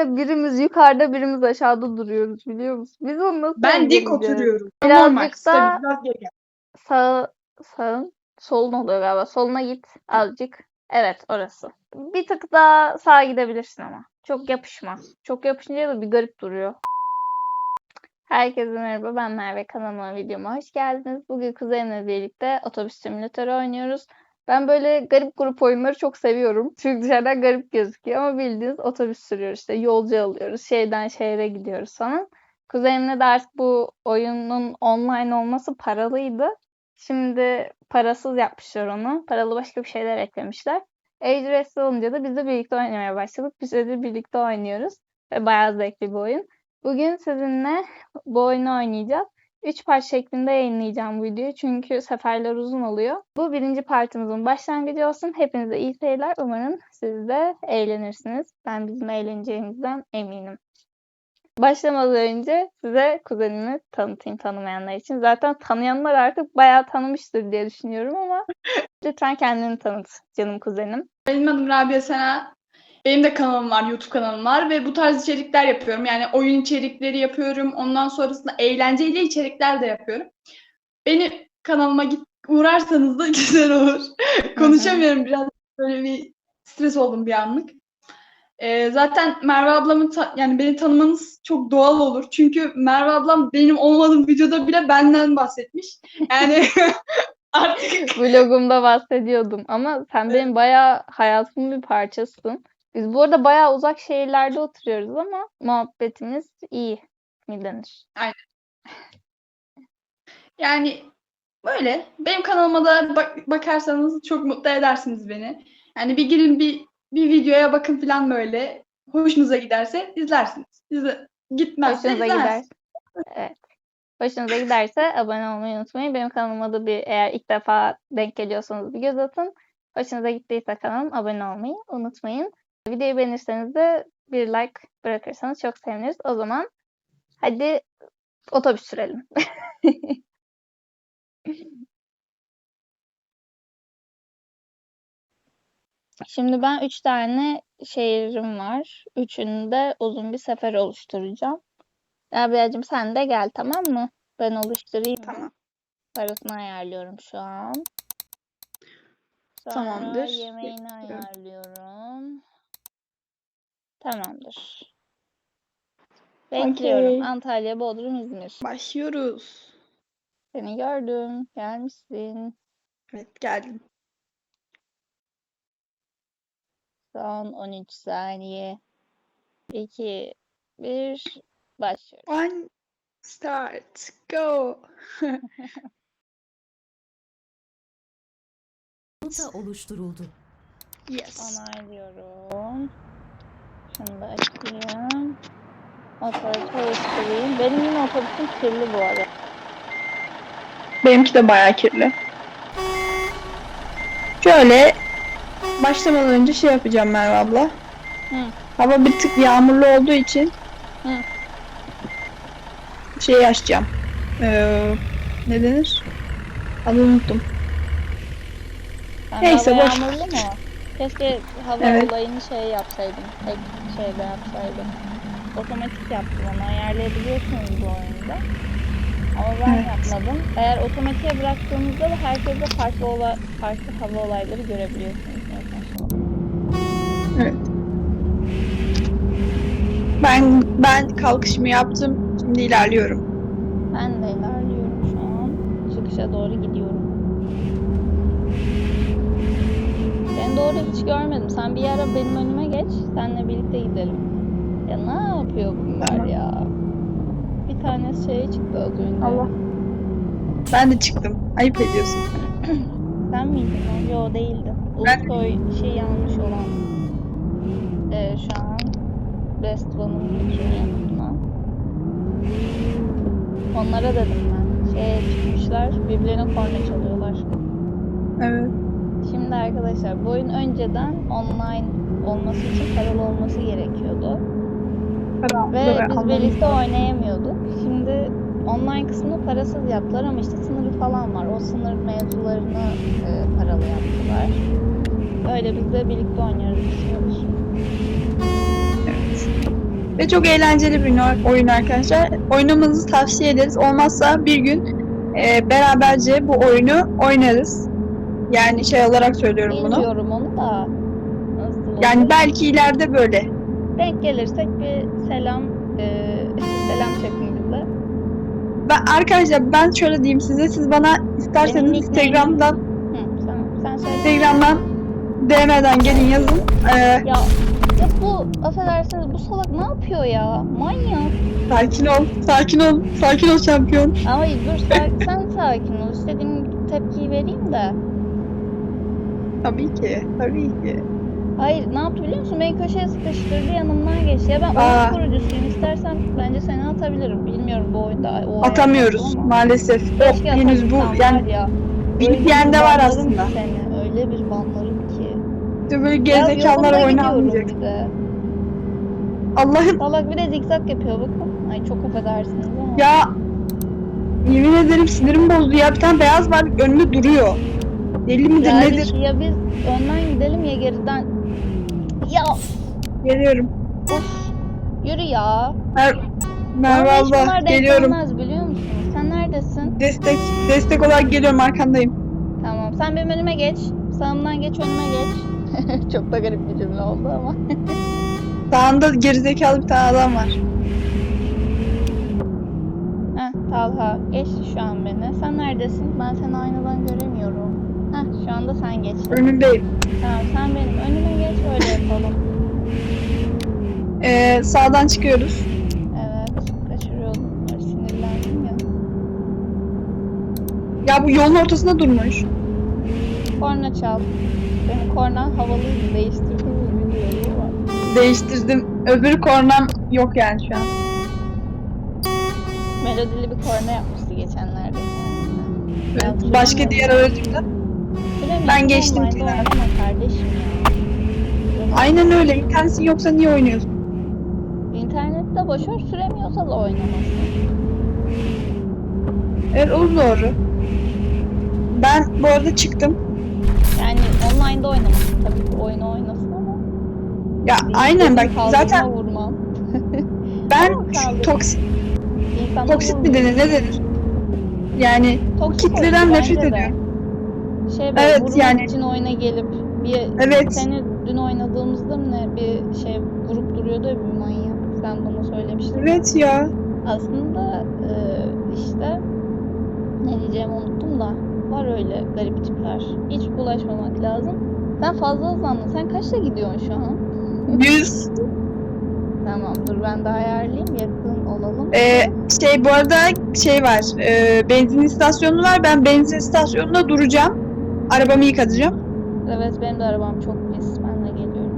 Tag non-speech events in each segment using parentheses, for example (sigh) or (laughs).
kuzenimle birimiz yukarıda birimiz aşağıda duruyoruz biliyor musun? Biz onu nasıl Ben dik oturuyorum. Birazcık Normal, da- stabil, biraz geri gel. Sağ, sağın solun oluyor galiba. Soluna git azıcık. Evet orası. Bir tık daha sağa gidebilirsin ama. Çok yapışma. Çok yapışınca da bir garip duruyor. Herkese merhaba ben Merve kanalıma videoma hoş geldiniz. Bugün kuzenimle birlikte otobüs simülatörü oynuyoruz. Ben böyle garip grup oyunları çok seviyorum. Çünkü dışarıdan garip gözüküyor ama bildiğiniz otobüs sürüyoruz işte yolcu alıyoruz. Şehirden şehre gidiyoruz falan. Kuzenimle de artık bu oyunun online olması paralıydı. Şimdi parasız yapmışlar onu. Paralı başka bir şeyler eklemişler. Ücretsiz olunca da biz de birlikte oynamaya başladık. Bir süredir birlikte oynuyoruz. Ve bayağı zevkli bir oyun. Bugün sizinle bu oyunu oynayacağız. 3 part şeklinde yayınlayacağım bu videoyu. Çünkü seferler uzun oluyor. Bu birinci partımızın başlangıcı olsun. Hepinize iyi seyirler. Umarım siz de eğlenirsiniz. Ben bizim eğleneceğimizden eminim. Başlamadan önce size kuzenimi tanıtayım tanımayanlar için. Zaten tanıyanlar artık bayağı tanımıştır diye düşünüyorum ama (laughs) lütfen kendini tanıt canım kuzenim. Benim adım Rabia Sena. Benim de kanalım var, YouTube kanalım var ve bu tarz içerikler yapıyorum. Yani oyun içerikleri yapıyorum. Ondan sonrasında eğlenceli içerikler de yapıyorum. Beni kanalıma git uğrarsanız da (laughs) güzel olur. Konuşamıyorum biraz böyle bir stres oldum bir anlık. Ee, zaten Merve ablamı ta- yani beni tanımanız çok doğal olur. Çünkü Merve ablam benim olmadığım videoda bile benden bahsetmiş. Yani (laughs) artık Vlogumda bahsediyordum ama sen benim bayağı hayatımın bir parçasısın. Biz bu arada bayağı uzak şehirlerde oturuyoruz ama muhabbetimiz iyi mi denir? Yani böyle. Benim kanalıma da bak- bakarsanız çok mutlu edersiniz beni. Yani bir girin bir bir videoya bakın falan böyle. Hoşunuza giderse izlersiniz. İzle, gitmezse Hoşunuza izlemezsiniz. gider. Evet. Hoşunuza giderse abone olmayı unutmayın. Benim kanalıma da bir eğer ilk defa denk geliyorsanız bir göz atın. Hoşunuza gittiyse kanalım abone olmayı unutmayın. Videoyu beğenirseniz de bir like bırakırsanız çok seviniriz. O zaman hadi otobüs sürelim. (laughs) Şimdi ben üç tane şehrim var. Üçünü de uzun bir sefer oluşturacağım. Rabia'cığım sen de gel tamam mı? Ben oluşturayım. Tamam. Parasını ayarlıyorum şu an. Sonra Tamamdır. yemeğini Bekliyorum. ayarlıyorum. Tamamdır. Bekliyorum. Okey. Antalya, Bodrum, İzmir. Başlıyoruz. Seni gördüm. Gelmişsin. Evet geldim. Son 13 saniye. 2, 1, başlıyoruz. One start go. (laughs) Rota oluşturuldu. Yes. Onaylıyorum. Şunu da açayım. Motoru çalıştırayım. Benim yine otobüsüm kirli bu arada. Benimki de bayağı kirli. Şöyle başlamadan önce şey yapacağım Merve abla. Hı. Hava bir tık yağmurlu olduğu için Hı. şeyi açacağım. Ee, ne denir? Adını unuttum. Ben Neyse, boş yağmurlu mu? Keşke hava Evet. olayını şey yapsaydım. Tek şeyde yapsaydım. Otomatik yaptım onu ayarlayabiliyorsunuz bu oyunda. Ama ben Evet. yapmadım. Eğer otomatiğe bıraktığınızda da herkese farklı ola farklı hava olayları görebiliyorsunuz. Evet. Ben ben kalkışımı yaptım. Şimdi ilerliyorum. Ben de ilerliyorum şu an. Çıkışa doğru gidiyorum. Ben doğru hiç görmedim. Sen bir ara benim önüme geç. Seninle birlikte gidelim. Ya ne yapıyor bunlar ya? Bir tane şey çıktı az önce. Allah. Ben de çıktım. Ayıp ediyorsun. (clears throat) Sen miydin o? Yo değildi. Ben- Ulusoy şey yanlış olan. Ee, şu an Best One'ın bütün yanına. Onlara dedim ben. Şeye çıkmışlar. Birbirlerine korna çalıyorlar. Evet. Şimdi arkadaşlar bu oyun önceden online olması için paralı olması gerekiyordu. Ve Dur, biz anladım. birlikte oynayamıyorduk. Şimdi online kısmını parasız yaptılar ama işte sınırı falan var. O sınır mevzularını e, paralı yaptılar. Öyle biz de birlikte oynuyoruz istiyoruz. Evet. Ve çok eğlenceli bir oy- oyun arkadaşlar. Oynamanızı tavsiye ederiz. Olmazsa bir gün e, beraberce bu oyunu oynarız. Yani şey olarak söylüyorum bunu. Bilmiyorum onu da. Nasıl olur? Yani belki ileride böyle. denk gelirsek bir selam e, selam bize. Ben arkadaşlar ben şöyle diyeyim size. Siz bana isterseniz nickname'im- Instagram'dan Hı, sen, sen söyle. Instagram'dan DM'den gelin yazın. Ee, Ya, ya bu affedersiniz bu salak ne yapıyor ya? Manyak. sakin ol, sakin ol, sakin ol şampiyon. Ama dur sen, sen sakin ol. İstediğim tepkiyi vereyim de. Tabii ki, tabii ki. Hayır ne yaptı biliyor musun? Beni köşeye sıkıştırdı yanımdan geçti. Ya ben Aa. oyun kurucusuyum. İstersen bence seni atabilirim. Bilmiyorum bu oyunda. O Atamıyoruz ama. maalesef. Keşke Yok, henüz bu yani ya. bilmeyen de Öyle bir var aslında. Seni. Öyle bir banlarım ki. İşte böyle gerizekalılar bir de. Allah'ım Salak bir de zikzak yapıyor bakın. Ay çok affedersiniz ama. ya yemin ederim sinirim bozdu ya. Bir tane beyaz var önünde duruyor. Deli midir Ya nedir? Ya biz önden gidelim ya geriden. Ya Geliyorum. of. Yürü ya. Mer Merve abla geliyorum. biliyor musun? Sen neredesin? Destek destek olarak geliyorum arkandayım. Tamam. Sen benim önüme geç. Sağımdan geç önüme geç. (laughs) Çok da garip bir cümle oldu ama. (laughs) Sağında gerizekalı bir tane adam var. Heh Talha geçti şu an beni. Sen neredesin? Ben seni aynadan göremiyorum. Heh şu anda sen geçtin. Önündeyim. Tamam sen benim önüme geç öyle yapalım. Ee, sağdan çıkıyoruz. Evet kaçırıyordum. Ay, Sinirlendim ya. Ya bu yolun ortasında durmuş. Korna çal. Benim korna havalıydı. Değiştirdiğimi biliyorum ama. Değiştirdim. Öbür kornam yok yani şu an. Melodili bir korna yapmıştı geçenlerde kendine. Başka diğer aracımda. Ben geçtim oynama kardeşim ya. Aynen öyle. İnternetin yoksa niye oynuyorsun? İnternette boşver süremiyorsa da oynamasın. Evet o doğru. Ben bu arada çıktım. Yani online'da oynamasın tabii ki oyunu oynasın ama. Ya benim aynen bak zaten vurmam. (laughs) ben toksik, İnsana toksit mi denir ne denir? Yani Toksik kitleden nefret de. ediyorum. Şey böyle Evet, vurmak yani- için oyuna gelip bir Evet. seni dün oynadığımızda mı ne bir şey vurup duruyordu ya bir manyak. Sen bana söylemiştin. Evet ya. Aslında e, işte ne diyeceğimi unuttum da var öyle garip tipler. Hiç bulaşmamak lazım. Sen fazla hızlandın. Sen kaçta gidiyorsun şu an? (laughs) 100. Tamam dur ben de ayarlayayım yakın olalım. Ee, şey bu arada şey var. E, benzin istasyonu var. Ben benzin istasyonunda duracağım. Arabamı yıkatacağım. Evet benim de arabam çok pis. Ben de geliyorum.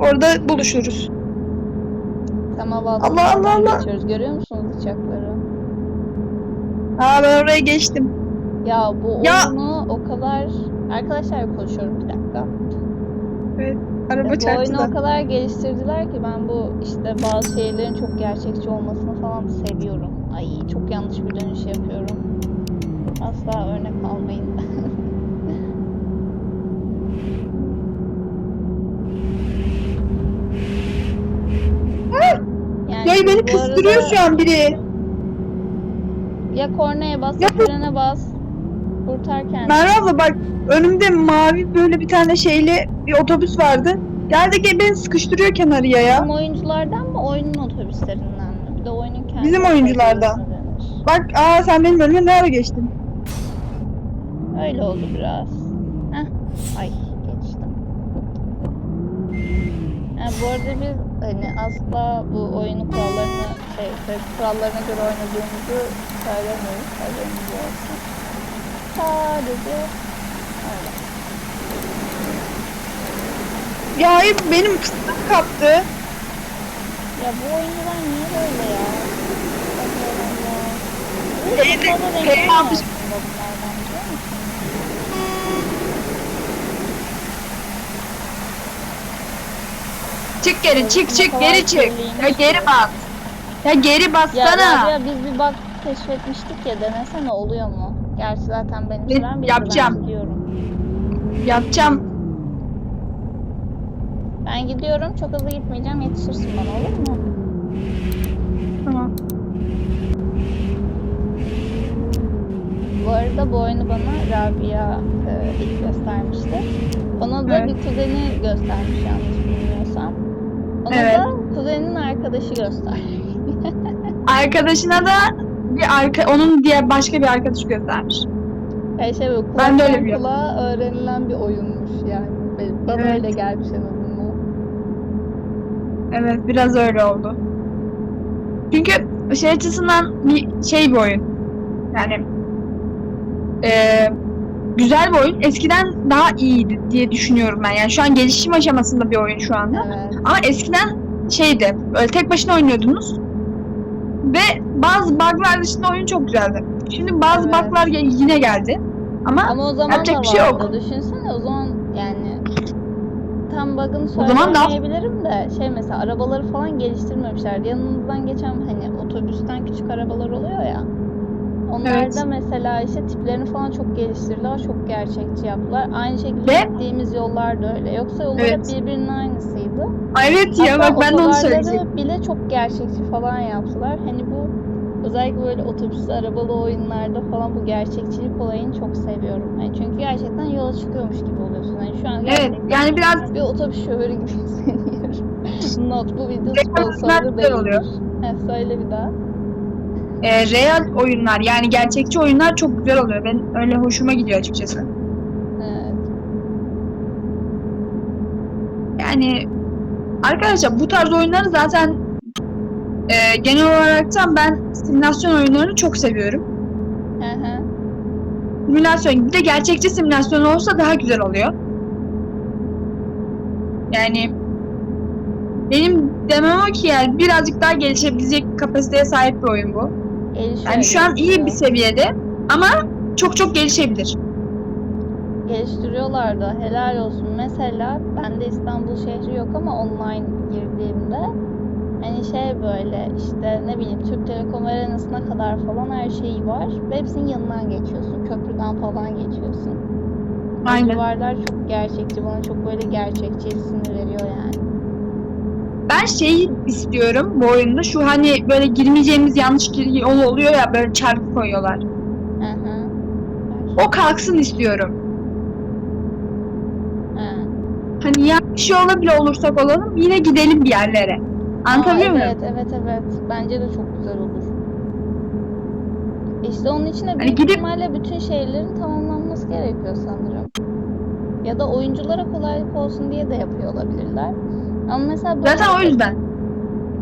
Orada buluşuruz. Tam hava Allah, Allah, Allah. geçiyoruz. Görüyor musunuz uçakları? Aa ben oraya geçtim. Ya bu Ya- oyunu o kadar... Arkadaşlar konuşuyorum bir dakika. Araba bu çarptı oyunu da. o kadar geliştirdiler ki ben bu işte bazı şeylerin çok gerçekçi olmasını falan seviyorum. Ay çok yanlış bir dönüş yapıyorum. Asla örnek almayın. Beni bu kıstırıyor arada şu an biri. Ya kornaya bas ya Ya bu- frene bas. Kurtar kendini. Merve abla bak önümde mavi böyle bir tane şeyli bir otobüs vardı. Geldi ki beni sıkıştırıyor kenarıya ya. Bizim oyunculardan mı oyunun otobüslerinden mi? Bir de oyunun kendi Bizim oyunculardan. Bak aa sen benim önüme ne ara geçtin? Öyle oldu biraz. Heh. Ay Yani bu arada biz hani asla bu oyunu kurallarını şey kurallarına göre oynadığımızı söylemiyoruz. Haberiniz olsun. Sadece öyle. Ya hayır benim fıstığım kaptı. Ya bu oyuncular niye böyle ya? Allah Allah. Hey, Bir Çık geri çık çık geri çık. Ya geri bas. Ya geri Ya, bassana. ya biz bir bak keşfetmiştik ya denesene oluyor mu? Gerçi zaten ben Ben içeren yapacağım. Ben. Yapacağım. Ben gidiyorum çok hızlı gitmeyeceğim yetişirsin bana olur mu? Tamam. Bu arada bu oyunu bana Rabia e, ilk göstermişti. Bana da Evet. bir kuzeni göstermiş yanlış ona Evet. da kuzeninin arkadaşı göstermiş. (laughs) Arkadaşına da bir arka, onun diğer başka bir arkadaşı göstermiş. Yani şey böyle Ben de öyle biliyorum. kulağa öğrenilen bir oyunmuş yani. Bana Evet. öyle gelmiş en azından. Evet biraz öyle oldu. Çünkü şey açısından bir şey bir oyun. Yani eee, güzel bir oyun. Eskiden daha iyiydi diye düşünüyorum ben. Yani şu an gelişim aşamasında bir oyun şu anda. Evet. Ama eskiden şeydi. Böyle tek başına oynuyordunuz. Ve bazı bug'lar dışında oyun çok güzeldi. Şimdi bazı Evet. bug'lar yine geldi. Ama Ama o zaman Yapacak bir şey yok. Düşünsene o zaman yani tam bug'ını daha- söyleyemeyebilirim de şey mesela arabaları falan geliştirmemişlerdi. Yanımızdan geçen hani otobüsten küçük arabalar oluyor ya. Onlarda Evet. mesela işte tiplerini falan çok geliştirdiler, çok gerçekçi yaptılar. Aynı şekilde Ve- gittiğimiz yollar da öyle. Yoksa yollar Evet. birbirinin aynısıydı. evet ya Hatta bak ben de onu söyleyecektim. bile çok gerçekçi falan yaptılar. Hani bu özellikle böyle otobüslü arabalı oyunlarda falan bu gerçekçilik olayını çok seviyorum. Yani çünkü gerçekten yola çıkıyormuş gibi oluyorsun. Yani şu an Evet yani biraz bir otobüs şoförü gibi (laughs) hissediyorum. Not bu video sponsorlu güzel oluyor. Heh, söyle bir daha. E, real oyunlar yani gerçekçi oyunlar çok güzel oluyor. Ben öyle hoşuma gidiyor açıkçası. Evet. Yani arkadaşlar bu tarz oyunları zaten e, genel olaraktan ben simülasyon oyunlarını çok seviyorum. Hı hı. Simülasyon bir de gerçekçi simülasyon olsa daha güzel oluyor. Yani benim demem o ki yani birazcık daha gelişebilecek kapasiteye sahip bir oyun bu. Gelişiyor, Yani şu an iyi bir seviyede ama çok çok gelişebilir. geliştiriyorlar da helal olsun. Mesela bende İstanbul şehri yok ama online girdiğimde hani şey böyle işte ne bileyim Türk Telekom Arenası'na kadar falan her şeyi var ve hepsinin yanından geçiyorsun. Köprüden falan geçiyorsun. Aynen. civarlar çok gerçekçi. Bana çok böyle gerçekçi hissini veriyor yani. Ben şeyi istiyorum bu oyunda şu hani böyle girmeyeceğimiz yanlış gir yol oluyor ya böyle çarpı koyuyorlar. Hı hı. O kalksın istiyorum. Ha. Hani yanlış yola bile olursak olalım yine gidelim bir yerlere. Anlatabiliyor Aa, muyum? evet, evet, evet. Bence de çok güzel olur. İşte onun için de Hani büyük gidip- ihtimalle bütün şehirlerin tamamlanması gerekiyor sanırım. Ya da oyunculara kolaylık olsun diye de yapıyor olabilirler. Ama mesela bu Zaten o arada yüzden.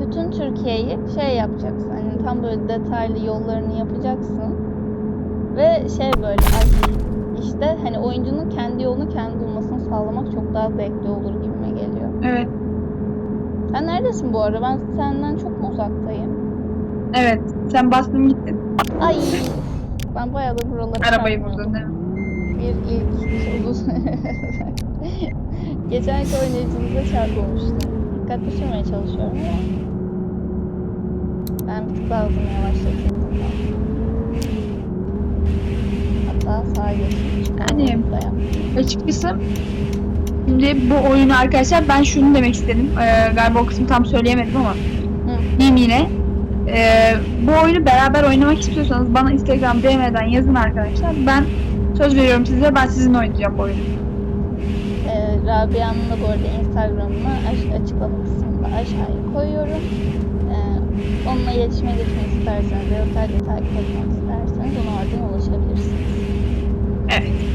bütün Türkiye'yi şey yapacaksın. Hani tam böyle detaylı yollarını yapacaksın. Ve şey böyle ay, işte hani oyuncunun kendi yolunu kendi bulmasını sağlamak çok daha zevkli olur gibime geliyor. Evet. Sen neredesin bu ara? Ben senden çok mu uzaktayım? Evet. Sen bastın gittin. Ay ben bayağı da buraları Arabayı mi? Bir ilk uzun. (laughs) Geçenki oynayıcınıza çarpılmıştım. Dikkatli sürmeye çalışıyorum ama ben bir tık daha hızımı yavaşlatayım. Hatta sağa geçeyim. Yani-. Açıkçası şimdi bu oyunu arkadaşlar ben şunu demek istedim. Ee, galiba o kısmı tam söyleyemedim ama Hı. diyeyim yine. Ee, bu oyunu beraber oynamak istiyorsanız bana Instagram DM'den yazın arkadaşlar. Ben söz veriyorum size ben sizinle oynayacağım bu oyunu. Rabia'nın da bu arada Instagram'ını aş- açıklama kısmında aşağıya koyuyorum. Ee, onunla iletişime geçmek isterseniz ya da sadece takip etmek isterseniz ona oradan ulaşabilirsiniz. Evet.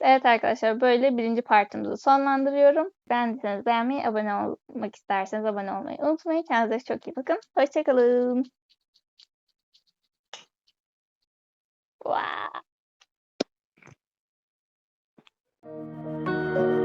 Evet arkadaşlar böyle birinci partimizi sonlandırıyorum. Beğendiyseniz beğenmeyi, abone olmak isterseniz abone olmayı unutmayın. Kendinize çok iyi bakın. Hoşçakalın. Wow. Thank you.